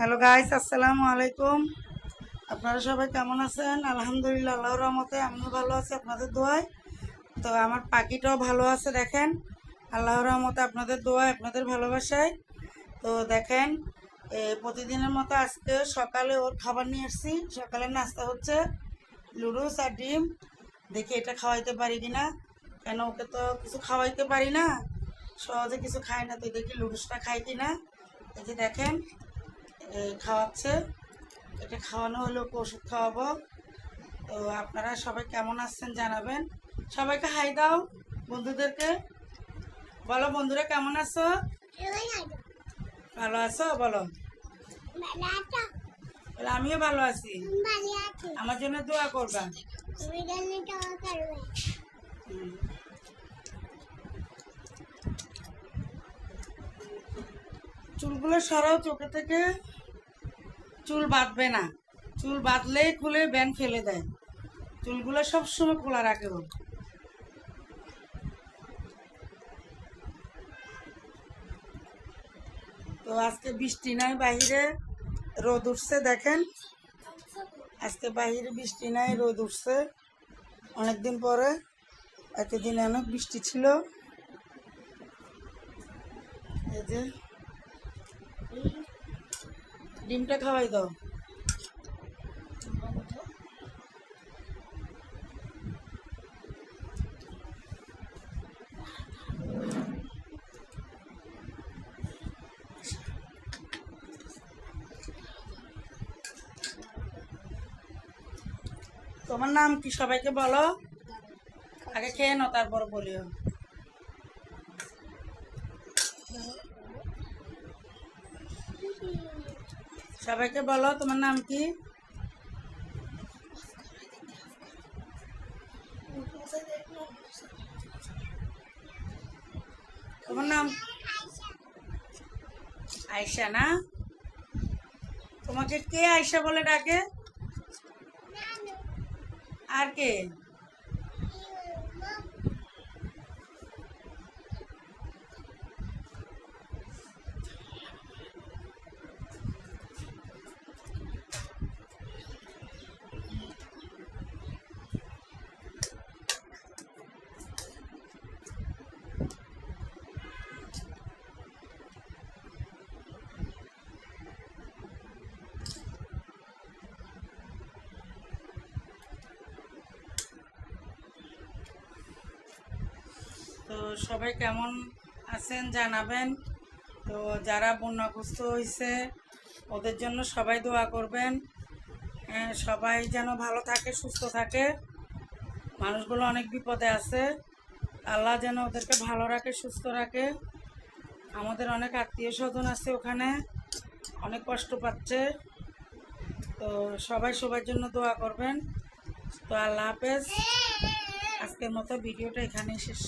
Hello guys আসসালামু আলাইকুম। আপনারা সবাই কেমন আছেন? আলহামদুলিল্লাহ, আল্লাহর রহমতে আমিও ভালো আছি আপনাদের দোয়ায়। তো আমার পাখিটাও ভালো আছে, দেখেন। আল্লাহর রহমতে আপনাদের দোয়ায়, আপনাদের ভালোবাসায়। তো দেখেন প্রতিদিনের মতো আজকে সকালে ওর খাবার নিয়ে এসেছি সকালে নাস্তা হচ্ছে লুডুস আর ডিম। দেখি এটা খাওয়াইতে পারি কিনা। কেন ওকে তো কিছু খাওয়াইতে পারি না। সহজে কিছু খায় না, তো দেখি লুডুসটা খাই কিনা। এই যে দেখেন খাওয়াচ্ছে। এটা খাওয়ানো হলো ওষুধ খাওয়াবো। তো আপনারা সবাই কেমন আসছেন জানাবেন। সবাইকে হাই দাও বন্ধুদেরকে। বলো বন্ধুরা, কেমন আছো? ভালো আছো? বলো। আমিও ভালো আছি। আমার জন্য দোয়া করবা চুলগুলো সরাও চোখে থেকে। চুল বাঁধবে না। চুল বাঁধলেই খুলে ব্যান ফেলে দেয়। চুলগুলো সবসময় খোলা রাখে ও। তো আজকে বৃষ্টি নাই বাইরে রোদ উঠছে দেখেন। আজকে বাইরে বৃষ্টি নাই, রোদ উঠছে অনেকদিন পরে। এতদিন অনেক বৃষ্টি ছিল। এই যে ডিমটা খাওয়াই দাও। তোমার নাম কি? সবাইকে বলো। আগে খেয়ে নাও তারপর বলিও। সবাইকে বলো, তোমার নাম কি? তোমার নাম? আয়সা না? তোমাকে কে আয়সা বলে ডাকে? আর কে? তো সবাই কেমন আছেন জানাবেন। তো যারা বন্যাগ্রস্ত হয়েছে ওদের জন্য সবাই দোয়া করবেন। হ্যাঁ, সবাই যেন ভালো থাকে সুস্থ থাকে। মানুষগুলো অনেক বিপদে আছে। আল্লাহ যেন ওদেরকে ভালো রাখে সুস্থ রাখে। আমাদের অনেক আত্মীয় স্বজন আছে ওখানে অনেক কষ্ট পাচ্ছে। তো সবাই সবার জন্য দোয়া করবেন। তো আল্লাহ হাফেজ। আজকের মতো ভিডিওটা এখানেই শেষ।